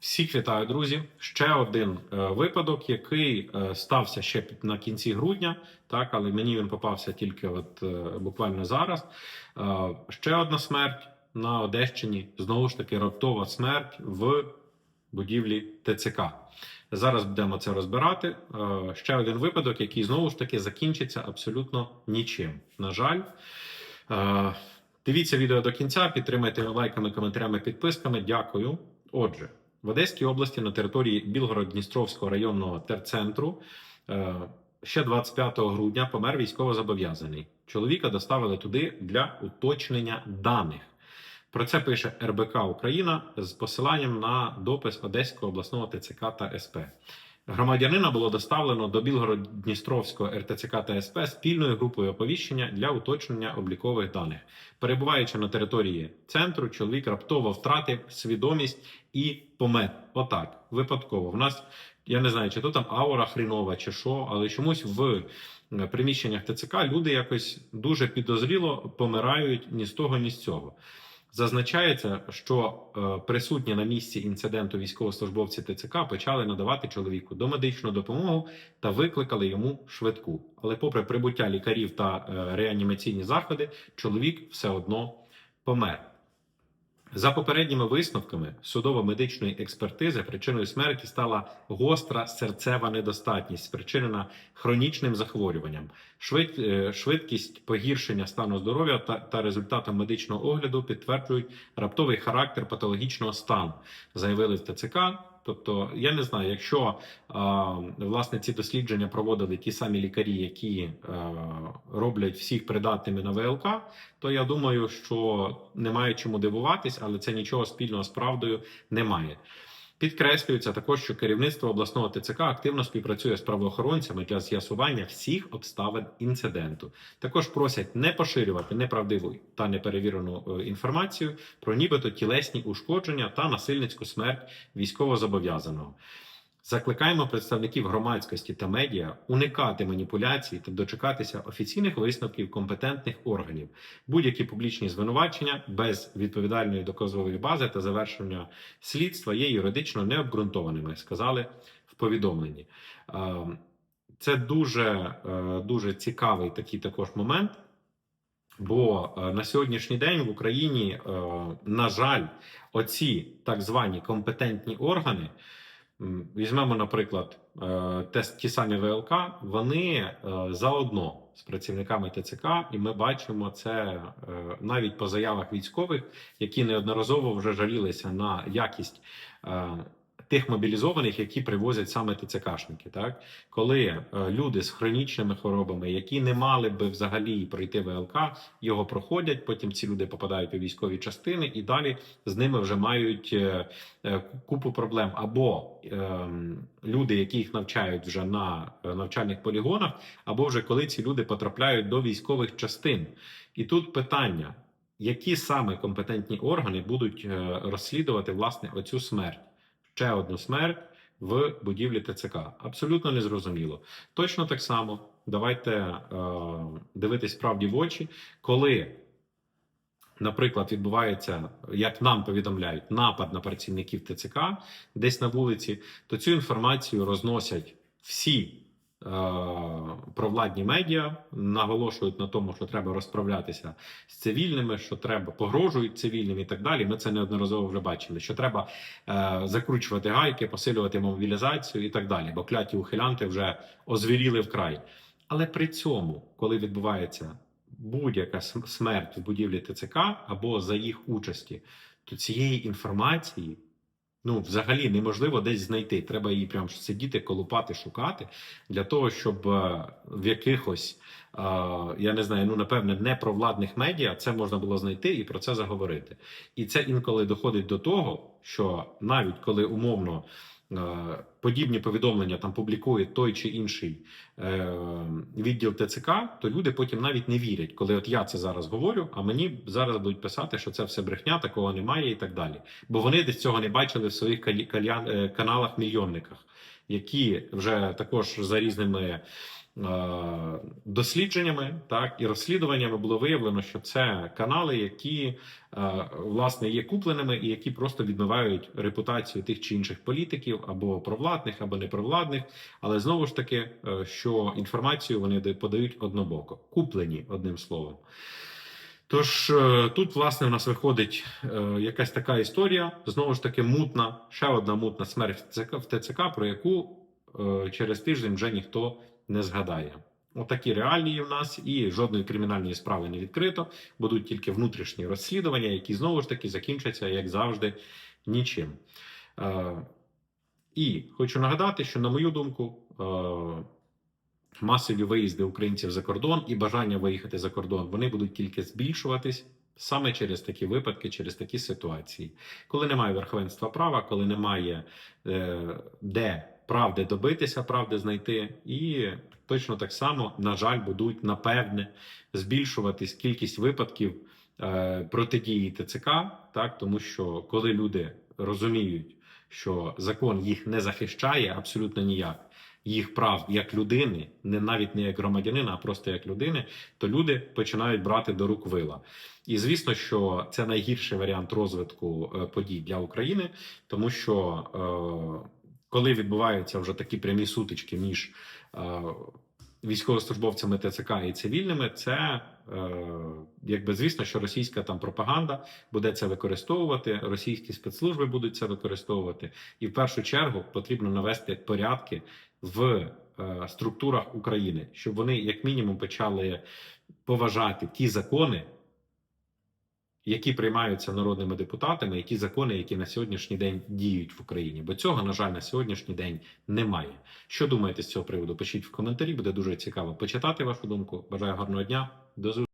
Всіх вітаю, друзі. Ще один е, випадок, який е, стався ще на кінці грудня, так, але мені він попався тільки от е, буквально зараз. Е, ще одна смерть на Одещині. Знову ж таки, раптова смерть в будівлі ТЦК. Зараз будемо це розбирати. Е, ще один випадок, який знову ж таки закінчиться абсолютно нічим. На жаль. Е, Дивіться відео до кінця, підтримайте лайками, коментарями, підписками. Дякую. Отже, в Одеській області на території Білгород-Дністровського районного терцентру е, ще 25 грудня помер військовозобов'язаний. Чоловіка доставили туди для уточнення даних. Про це пише РБК Україна з посиланням на допис Одеського обласного ТЦК та СП. Громадянина було доставлено до Білгород-Дністровського РТЦК та СП спільною групою оповіщення для уточнення облікових даних. Перебуваючи на території центру, чоловік раптово втратив свідомість і помер. Отак, випадково. В нас я не знаю, чи то там аура хрінова, чи що, але чомусь в е, приміщеннях ТЦК люди якось дуже підозріло помирають ні з того, ні з цього. Зазначається, що е, присутні на місці інциденту військовослужбовці ТЦК почали надавати чоловіку домедичну допомогу та викликали йому швидку. Але, попри прибуття лікарів та е, реанімаційні заходи, чоловік все одно помер. За попередніми висновками судово-медичної експертизи причиною смерті стала гостра серцева недостатність, спричинена хронічним захворюванням. Швид, е, швидкість погіршення стану здоров'я та, та результатом медичного огляду підтверджують раптовий характер патологічного стану, заявили в ТЦК. Тобто, я не знаю, якщо власне ці дослідження проводили ті самі лікарі, які е, роблять всіх придатними на ВЛК, то я думаю, що немає чому дивуватись, але це нічого спільного з правдою немає. Підкреслюється також, що керівництво обласного ТЦК активно співпрацює з правоохоронцями для з'ясування всіх обставин інциденту. Також просять не поширювати неправдиву та неперевірену е, інформацію про нібито тілесні ушкодження та насильницьку смерть військовозобов'язаного. Закликаємо представників громадськості та медіа уникати маніпуляцій та дочекатися офіційних висновків компетентних органів. Будь-які публічні звинувачення без відповідальної доказової бази та завершення слідства є юридично необґрунтованими, сказали в повідомленні. Е, Це дуже, е, дуже цікавий такий також момент. Бо е, на сьогоднішній день в Україні, е, на жаль, оці так звані компетентні органи, візьмемо, наприклад, е, тест ті самі ВЛК, вони е, заодно з працівниками ТЦК, і ми бачимо це е, навіть по заявах військових, які неодноразово вже жалілися на якість. Е, Тих мобілізованих, які привозять саме ТЦКшники, так коли е, люди з хронічними хворобами, які не мали би взагалі пройти ВЛК, його проходять. Потім ці люди попадають у військові частини, і далі з ними вже мають е, е, купу проблем. Або ем, люди, які їх навчають вже на е, навчальних полігонах, або вже коли ці люди потрапляють до військових частин. І тут питання: які саме компетентні органи будуть е, розслідувати власне оцю смерть? Ще одну смерть в будівлі ТЦК. Абсолютно незрозуміло. Точно так само давайте е, дивитись правді в очі, коли, наприклад, відбувається, як нам повідомляють, напад на працівників ТЦК десь на вулиці, то цю інформацію розносять всі. Е, Провладні медіа наголошують на тому, що треба розправлятися з цивільними, що треба погрожують цивільним і так далі. Ми це неодноразово вже бачили. Що треба е, закручувати гайки, посилювати мобілізацію і так далі. Бо кляті ухилянти вже озвіріли вкрай. Але при цьому, коли відбувається будь-яка смерть в будівлі ТЦК або за їх участі, то цієї інформації ну взагалі неможливо десь знайти. Треба її прям сидіти, колупати, шукати для того, щоб е, в якихось е, я не знаю, ну напевне, непровладних медіа це можна було знайти і про це заговорити. І це інколи доходить до того, що навіть коли умовно. Подібні повідомлення там публікує той чи інший е, відділ ТЦК, то люди потім навіть не вірять, коли от я це зараз говорю, а мені зараз будуть писати, що це все брехня, такого немає і так далі. Бо вони десь цього не бачили в своїх е, каналах мільйонниках, які вже також за різними е, дослідженнями, так і розслідуваннями було виявлено, що це канали, які е, власне є купленими і які просто відмивають репутацію тих чи інших політиків або провладних, або непровладних. Але знову ж таки, е, що інформацію вони подають однобоко, куплені одним словом. Тож е, тут, власне, у нас виходить е, якась така історія, знову ж таки, мутна, ще одна мутна смерть в ТЦК, про яку через тиждень вже ніхто не згадає. Отакі реалії в нас, і жодної кримінальної справи не відкрито. Будуть тільки внутрішні розслідування, які знову ж таки закінчаться, як завжди, нічим. І хочу нагадати, що, на мою думку, е, масові виїзди українців за кордон і бажання виїхати за кордон вони будуть тільки збільшуватись саме через такі випадки, через такі ситуації, коли немає верховенства права, коли немає е, де правди добитися, правди знайти, і точно так само, на жаль, будуть напевне збільшуватись кількість випадків е, протидії ТЦК, так? Тому що коли люди розуміють, що закон їх не захищає абсолютно ніяк. Їх прав як людини, не навіть не як громадянина, а просто як людини, то люди починають брати до рук вила. І звісно, що це найгірший варіант розвитку е, подій для України, тому що е, коли відбуваються вже такі прямі сутички між е, військовослужбовцями ТЦК і цивільними, це е, якби звісно, що російська там пропаганда буде це використовувати, російські спецслужби будуть це використовувати, і в першу чергу потрібно навести порядки в е, структурах України, щоб вони як мінімум почали поважати ті закони, які приймаються народними депутатами, які закони, які на сьогоднішній день діють в Україні. Бо цього, на жаль, на сьогоднішній день немає. Що думаєте з цього приводу? Пишіть в коментарі, буде дуже цікаво почитати вашу думку. Бажаю гарного дня. До зустрічі.